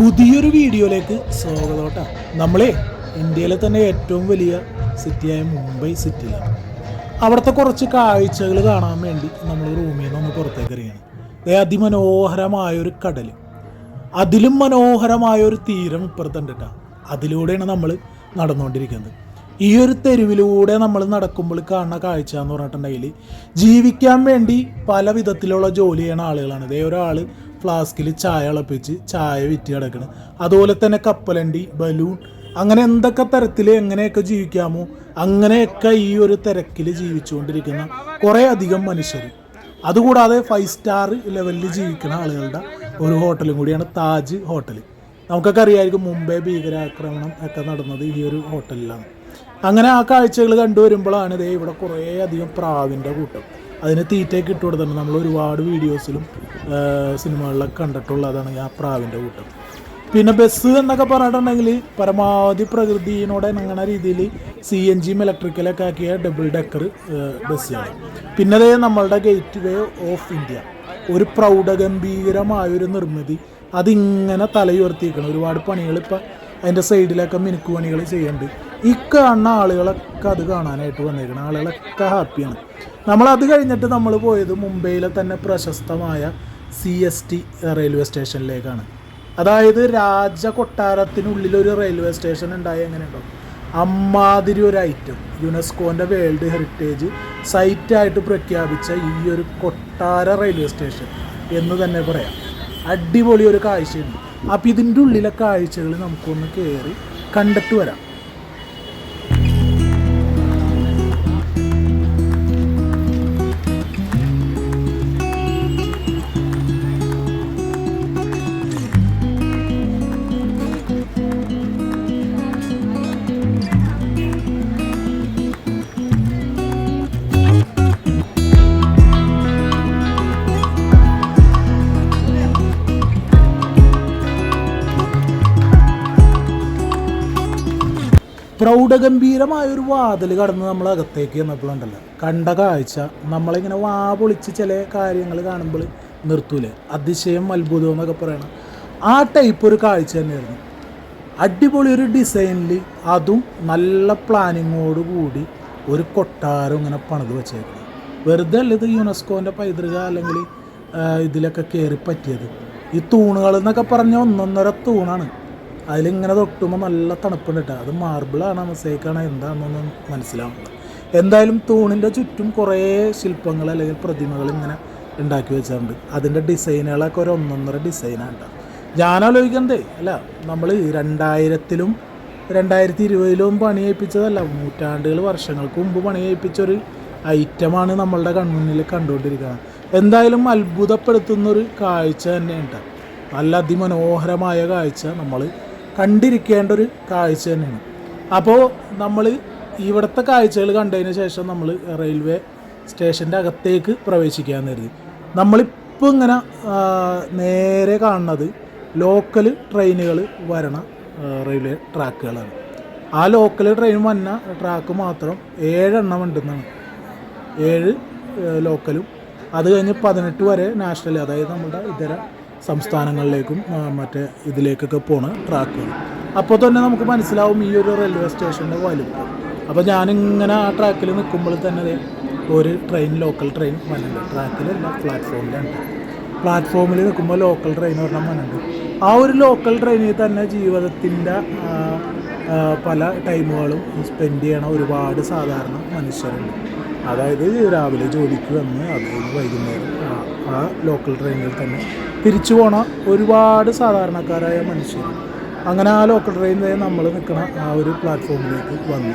പുതിയൊരു വീഡിയോയിലേക്ക് സ്വാഗതം നമ്മളെ ഇന്ത്യയിലെ തന്നെ ഏറ്റവും വലിയ സിറ്റിയായ മുംബൈ സിറ്റിയിലാണ് അവിടുത്തെ കുറച്ച് കാഴ്ചകൾ കാണാൻ വേണ്ടി നമ്മൾ റൂമിൽ നിന്ന് ഒന്ന് പുറത്തേക്ക് അറിയണം ദേ അതിമനോഹരമായൊരു കടൽ അതിലും മനോഹരമായ ഒരു തീരം ഇപ്പുറത്തുണ്ട് കേട്ടോ. അതിലൂടെയാണ് നമ്മൾ നടന്നുകൊണ്ടിരിക്കുന്നത്. ഈ ഒരു തെരുവിലൂടെ നമ്മൾ നടക്കുമ്പോൾ കാണുന്ന കാഴ്ച എന്ന് പറഞ്ഞിട്ടുണ്ടെങ്കിൽ ജീവിക്കാൻ വേണ്ടി പല വിധത്തിലുള്ള ജോലി ചെയ്യണ ആളുകളാണ്. ഇതേ ഒരാൾ ഫ്ലാസ്കിൽ ചായ ഇളപ്പിച്ച് ചായ വിറ്റ് കിടക്കണം. അതുപോലെ തന്നെ കപ്പലണ്ടി ബലൂൺ അങ്ങനെ എന്തൊക്കെ തരത്തിൽ എങ്ങനെയൊക്കെ ജീവിക്കാമോ അങ്ങനെയൊക്കെ ഈ ഒരു തിരക്കിൽ ജീവിച്ചുകൊണ്ടിരിക്കുന്ന കുറേ അധികം മനുഷ്യർ. അതുകൂടാതെ ഫൈവ് സ്റ്റാർ ലെവലിൽ ജീവിക്കുന്ന ആളുകളുടെ ഒരു ഹോട്ടലും കൂടിയാണ് താജ് ഹോട്ടൽ. നമുക്കൊക്കെ അറിയാമായിരിക്കും മുംബൈ ഭീകരാക്രമണം ഒക്കെ നടന്നത് ഈ ഒരു ഹോട്ടലിലാണ്. അങ്ങനെ ആ കാഴ്ചകൾ കണ്ടുവരുമ്പോഴാണ് ഇതേ ഇവിടെ കുറേ അധികം പ്രാവിന്റെ കൂട്ടം. അതിന് തീറ്റയൊക്കെ ഇട്ട് കൊടുത്തിട്ടുണ്ട്. നമ്മൾ ഒരുപാട് വീഡിയോസിലും സിനിമകളിലൊക്കെ കണ്ടിട്ടുള്ളതാണ് ആ പ്രാവിന്റെ കൂട്ടം. പിന്നെ ബസ് എന്നൊക്കെ പറഞ്ഞിട്ടുണ്ടെങ്കിൽ പരമാവധി പ്രകൃതിയോടെ ഇണങ്ങണ രീതിയിൽ സി എൻ ജിയും ഇലക്ട്രിക്കലൊക്കെ ആക്കിയ ഡബിൾ ഡെക്കർ ബസ്സുകൾ പിന്നെ അതേ നമ്മളുടെ ഗേറ്റ് വേ ഓഫ് ഇന്ത്യ ഒരു പ്രൗഢഗംഭീരമായൊരു നിർമ്മിതി. അതിങ്ങനെ തലയുയർത്തിയിരിക്കണം. ഒരുപാട് പണികൾ ഇപ്പം അതിന്റെ സൈഡിലൊക്കെ മിനുക്ക് പണികൾ ഈ കാണുന്ന ആളുകളൊക്കെ അത് കാണാനായിട്ട് വന്നേക്കണം. ആളുകളൊക്കെ ഹാപ്പിയാണ്. നമ്മൾ അത് കഴിഞ്ഞിട്ട് നമ്മൾ പോയത് മുംബൈയിലെ തന്നെ പ്രശസ്തമായ സി എസ് ടി റെയിൽവേ സ്റ്റേഷനിലേക്കാണ് അതായത് രാജ കൊട്ടാരത്തിനുള്ളിലൊരു റെയിൽവേ സ്റ്റേഷൻ ഉണ്ടായി എങ്ങനെയുണ്ടോ? അമ്മാതിരി ഒരു ഐറ്റം യുനെസ്കോന്റെ വേൾഡ് ഹെറിറ്റേജ് സൈറ്റായിട്ട് പ്രഖ്യാപിച്ച ഈ ഒരു കൊട്ടാര റെയിൽവേ സ്റ്റേഷൻ എന്ന് തന്നെ പറയാം. അടിപൊളി ഒരു കാഴ്ചയുണ്ട്. അപ്പം ഇതിന്റെ ഉള്ളിലെ കാഴ്ചകൾ നമുക്കൊന്ന് കയറി കണ്ടിട്ട് വരാം. പ്രൗഢഗംഭീരമായ ഒരു വാതിൽ കടന്ന് നമ്മൾ അകത്തേക്ക് ചെന്നപ്പോഴുണ്ടല്ലോ കണ്ട കാഴ്ച നമ്മളിങ്ങനെ വാ പൊളിച്ച് ചില കാര്യങ്ങൾ കാണുമ്പോൾ നിർത്തൂലേ? അതിശയം അത്ഭുതം എന്നൊക്കെ പറയണം. ആ ടൈപ്പ് ഒരു കാഴ്ച തന്നെയായിരുന്നു. അടിപൊളി ഒരു ഡിസൈനിൽ അതും നല്ല പ്ലാനിങ്ങോട് കൂടി ഒരു കൊട്ടാരം ഇങ്ങനെ പണിത് വെച്ചേക്കുന്നത് വെറുതെ അല്ല ഇത് യുനെസ്കോന്റെ പൈതൃക അല്ലെങ്കിൽ ഇതിലൊക്കെ കയറി പറ്റിയത്. ഈ തൂണുകൾ എന്നൊക്കെ പറഞ്ഞ ഒന്നൊന്നര തൂണാണ്. അതിലിങ്ങനെ തൊട്ടുമ്പോൾ നല്ല തണുപ്പുണ്ട് കേട്ടോ അത് മാർബിളാണോ മൊസൈക്കാണോ എന്താണെന്നൊന്നും മനസ്സിലാവുന്നില്ല എന്തായാലും തൂണിന്റെ ചുറ്റും കുറേ ശില്പങ്ങൾ അല്ലെങ്കിൽ പ്രതിമകൾ ഇങ്ങനെ ഉണ്ടാക്കി വെച്ചിട്ടുണ്ട്. അതിന്റെ ഡിസൈനുകളൊക്കെ ഒരു ഒന്നൊന്നര ഡിസൈനാണ് കേട്ടോ ഞാൻ ആലോചിക്കണ്ടേ അല്ല നമ്മൾ രണ്ടായിരത്തിലും രണ്ടായിരത്തി ഇരുപതിലും പണി ഏൽപ്പിച്ചതല്ല നൂറ്റാണ്ടുകൾ വർഷങ്ങൾക്ക് മുമ്പ് പണി ഏൽപ്പിച്ചൊരു ഐറ്റമാണ് നമ്മളുടെ കൺമുന്നിൽ കണ്ടുകൊണ്ടിരിക്കുന്നത്. എന്തായാലും അത്ഭുതപ്പെടുത്തുന്നൊരു കാഴ്ച തന്നെയുണ്ട് നല്ല അതിമനോഹരമായ കാഴ്ച നമ്മൾ കണ്ടിരിക്കേണ്ട ഒരു കാഴ്ച തന്നെയാണ്. അപ്പോൾ നമ്മൾ ഇവിടുത്തെ കാഴ്ചകൾ കണ്ടതിന് ശേഷം നമ്മൾ റെയിൽവേ സ്റ്റേഷന്റെ അകത്തേക്ക് പ്രവേശിക്കാൻ കരുതി. നമ്മളിപ്പോൾ ഇങ്ങനെ നേരെ കാണുന്നത് ലോക്കൽ ട്രെയിനുകൾ വരണ റെയിൽവേ ട്രാക്കുകളാണ്. ആ ലോക്കൽ ട്രെയിൻ വന്ന ട്രാക്ക് മാത്രം ഏഴെണ്ണം ഉണ്ടെന്നാണ്. ഏഴ് ലോക്കലും. അത് കഴിഞ്ഞ് പതിനെട്ട് വരെ നാഷണൽ അതായത് നമ്മുടെ ഇതര സംസ്ഥാനങ്ങളിലേക്കും മറ്റേ ഇതിലേക്കൊക്കെ പോണ ട്രാക്കുകൾ. അപ്പോൾ തന്നെ നമുക്ക് മനസ്സിലാവും ഈ ഒരു റെയിൽവേ സ്റ്റേഷന്റെ വലുപ്പം. അപ്പോൾ ഞാനിങ്ങനെ ആ ട്രാക്കിൽ നിൽക്കുമ്പോൾ തന്നെ ഒരു ട്രെയിൻ ലോക്കൽ ട്രെയിൻ വന്നുണ്ട് ട്രാക്കിലല്ല പ്ലാറ്റ്ഫോമിലുണ്ട്. പ്ലാറ്റ്ഫോമിൽ നിൽക്കുമ്പോൾ ലോക്കൽ ട്രെയിൻ ഒരെണ്ണം വന്നിട്ടുണ്ട്. ആ ഒരു ലോക്കൽ ട്രെയിനിൽ തന്നെ ജീവിതത്തിന്റെ പല ടൈമുകളും സ്പെൻഡ് ചെയ്യണ ഒരുപാട് സാധാരണ മനുഷ്യരുണ്ട്. അതായത് രാവിലെ ജോലിക്ക് വന്ന് അത് വൈകുന്നേരം ആ- ലോക്കൽ ട്രെയിനിൽ തന്നെ. തിരിച്ചു പോണ ഒരുപാട് സാധാരണക്കാരായ മനുഷ്യർ. അങ്ങനെ ആ ലോക്കൽ ട്രെയിനിൽ നമ്മൾ നിൽക്കണ ആ ഒരു പ്ലാറ്റ്ഫോമിലേക്ക് വന്നു.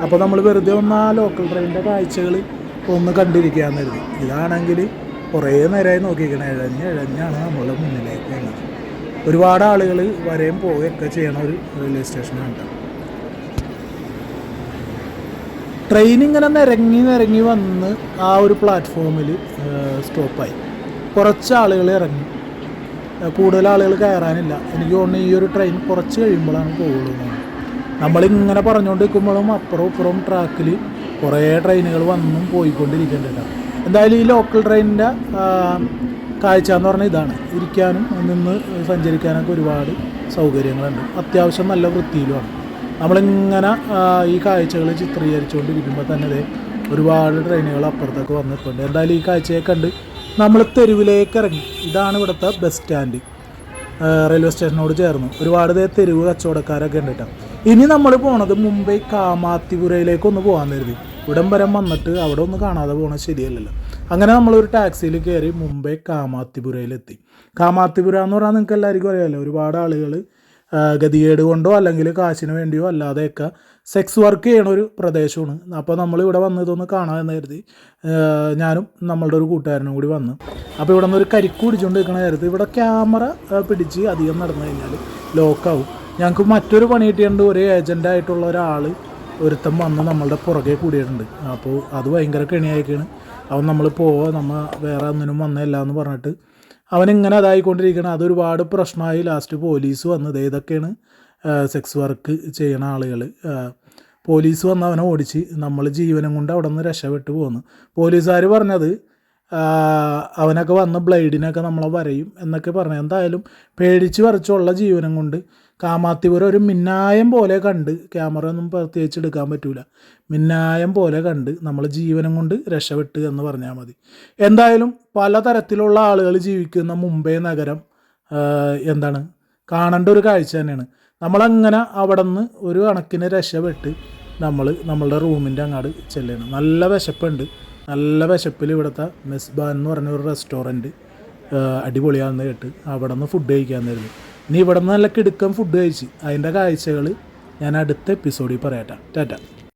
അപ്പോൾ നമ്മൾ വെറുതെ ഒന്ന് ആ ലോക്കൽ ട്രെയിനിന്റെ കാഴ്ചകൾ ഒന്ന് കണ്ടിരിക്കുകയെന്ന് കരുതി. ഇതാണെങ്കിൽ കുറേ നേരമായി നോക്കിയിരിക്കണം. ഇഴഞ്ഞ് ഇഴഞ്ഞാണ് നമ്മളുടെ മുന്നിലേക്ക് വന്നത്. ഒരുപാട് ആളുകൾ വരെയും പോവുകയൊക്കെ ചെയ്യണ ഒരു റെയിൽവേ സ്റ്റേഷനാണ് ട്രെയിൻ ഇങ്ങനെ നിരങ്ങി നിരങ്ങി വന്ന് ആ ഒരു പ്ലാറ്റ്ഫോമിൽ സ്റ്റോപ്പായി കുറച്ച് ആളുകൾ ഇറങ്ങി. കൂടുതൽ ആളുകൾ കയറാനില്ല. എനിക്ക് തോന്നുന്നു ഈ ഒരു ട്രെയിൻ കുറച്ച് കഴിയുമ്പോഴാണ് പോകുള്ളൂ. നമ്മളിങ്ങനെ പറഞ്ഞുകൊണ്ട് നിൽക്കുമ്പോഴും അപ്പുറവും ഇപ്പുറവും ട്രാക്കിൽ കുറേ ട്രെയിനുകൾ വന്നും പോയിക്കൊണ്ടിരിക്കുന്നുണ്ട് എന്തായാലും ഈ ലോക്കൽ ട്രെയിനിന്റെ കാഴ്ച എന്ന് പറഞ്ഞാൽ ഇതാണ്. ഇരിക്കാനും നിന്ന് സഞ്ചരിക്കാനൊക്കെ ഒരുപാട് സൗകര്യങ്ങളുണ്ട്. അത്യാവശ്യം നല്ല വൃത്തിയിലുമാണ് നമ്മളിങ്ങനെ ഈ കാഴ്ചകൾ ചിത്രീകരിച്ചുകൊണ്ടിരിക്കുമ്പോൾ തന്നെ ദേ ഒരുപാട് ട്രെയിനുകൾ അപ്പുറത്തൊക്കെ വന്നിട്ടുണ്ട്. എന്തായാലും ഈ കാഴ്ചയെ കണ്ട് നമ്മൾ തെരുവിലേക്ക് ഇറങ്ങി. ഇതാണ് ഇവിടുത്തെ ബസ് സ്റ്റാൻഡ്. റെയിൽവേ സ്റ്റേഷനോട് ചേർന്നു. ഒരുപാട് തെരുവ് കച്ചവടക്കാരൊക്കെ ഉണ്ട് കേട്ടോ. ഇനി നമ്മൾ പോണത് മുംബൈ കാമാത്തിപുരയിലേക്ക് ഒന്ന് പോകാൻ കരുതി. ഇവിടം വരെ വന്നിട്ട് അവിടെ ഒന്ന് കാണാതെ പോകണത് ശരിയല്ലല്ലോ. അങ്ങനെ നമ്മളൊരു ടാക്സിയിൽ കയറി മുംബൈ കാമാത്തിപുരയിലെത്തി. കാമാത്തിപുര എന്ന് പറഞ്ഞാൽ നിങ്ങൾക്ക് എല്ലാവർക്കും അറിയാമല്ലോ ഒരുപാട് ആളുകൾ ഗതികേട് കൊണ്ടോ അല്ലെങ്കിൽ കാശിന് വേണ്ടിയോ അല്ലാതെയൊക്കെ സെക്സ് വർക്ക് ചെയ്യണ ഒരു പ്രദേശമാണ്. അപ്പോൾ നമ്മൾ ഇവിടെ വന്ന് ഇതൊന്ന് കാണാമെന്ന് കരുതി ഞാനും നമ്മളുടെ ഒരു കൂട്ടുകാരനും കൂടി വന്ന്. അപ്പോൾ ഇവിടെ നിന്ന് ഒരു കരിക്ക് പിടിച്ചുകൊണ്ട് നിൽക്കണ കരുതി. ഇവിടെ ക്യാമറ പിടിച്ച് അധികം നടന്നു കഴിഞ്ഞാൽ ലോക്കാവും ഞങ്ങൾക്ക് മറ്റൊരു പണി കിട്ടിയിട്ടുണ്ട്. ഒരു ഏജന്റായിട്ടുള്ള ഒരാൾ ഒരുത്തം വന്ന് നമ്മളുടെ പുറകെ കൂടിയിട്ടുണ്ട്. അപ്പോൾ അത് ഭയങ്കര കെണിയായിക്കാണ്. അവൻ നമ്മൾ പോവാ നമ്മൾ വേറെ ഒന്നിനും വന്നല്ല എന്ന് പറഞ്ഞിട്ട് അവൻ ഇങ്ങനെ അതായിക്കൊണ്ടിരിക്കണം. അതൊരുപാട് പ്രശ്നമായി ലാസ്റ്റ് പോലീസ് വന്നത്. ഇതൊക്കെയാണ് സെക്സ് വർക്ക് ചെയ്യണ ആളുകൾ പോലീസ് വന്ന് അവനെ ഓടിച്ച് നമ്മൾ ജീവനും കൊണ്ട് അവിടെ നിന്ന് രക്ഷപ്പെട്ടു പോകുന്നു പോലീസുകാർ പറഞ്ഞത് അവനൊക്കെ വന്ന് ബ്ലേഡിനൊക്കെ നമ്മളെ വരയും എന്നൊക്കെ പറഞ്ഞു. എന്തായാലും പേടിച്ച് വരച്ചുള്ള ജീവനം കൊണ്ട് കാമാത്തിപുരം ഒരു മിന്നായം പോലെ കണ്ട് ക്യാമറ ഒന്നും പ്രത്യേകിച്ച് എടുക്കാൻ പറ്റൂല. മിന്നായം പോലെ കണ്ട് നമ്മൾ ജീവനം കൊണ്ട് രക്ഷപ്പെട്ട് എന്ന് പറഞ്ഞാൽ മതി. എന്തായാലും പലതരത്തിലുള്ള ആളുകൾ ജീവിക്കുന്ന മുംബൈ നഗരം എന്താണ്? കാണേണ്ട ഒരു കാഴ്ച തന്നെയാണ്. നമ്മളങ്ങനെ അവിടെ നിന്ന് ഒരു കണക്കിന് രക്ഷപ്പെട്ട് നമ്മൾ നമ്മളുടെ റൂമിന്റെ അങ്ങാട് ചെല്ലണം. നല്ല വിശപ്പുണ്ട്. നല്ല വിശപ്പിൽ ഇവിടുത്തെ മെസ്ബാൻ എന്ന് പറഞ്ഞ ഒരു റെസ്റ്റോറന്റ് അടിപൊളിയാണെന്ന് കേട്ട് അവിടെ നിന്ന് ഫുഡ് കഴിക്കാമെന്നായിരുന്നു ഇനി ഇവിടെ നിന്ന് നല്ല കിടുക്കം ഫുഡ് കഴിച്ച്. അതിന്റെ കാഴ്ചകൾ ഞാൻ അടുത്ത എപ്പിസോഡിൽ പറയാം ടാറ്റ.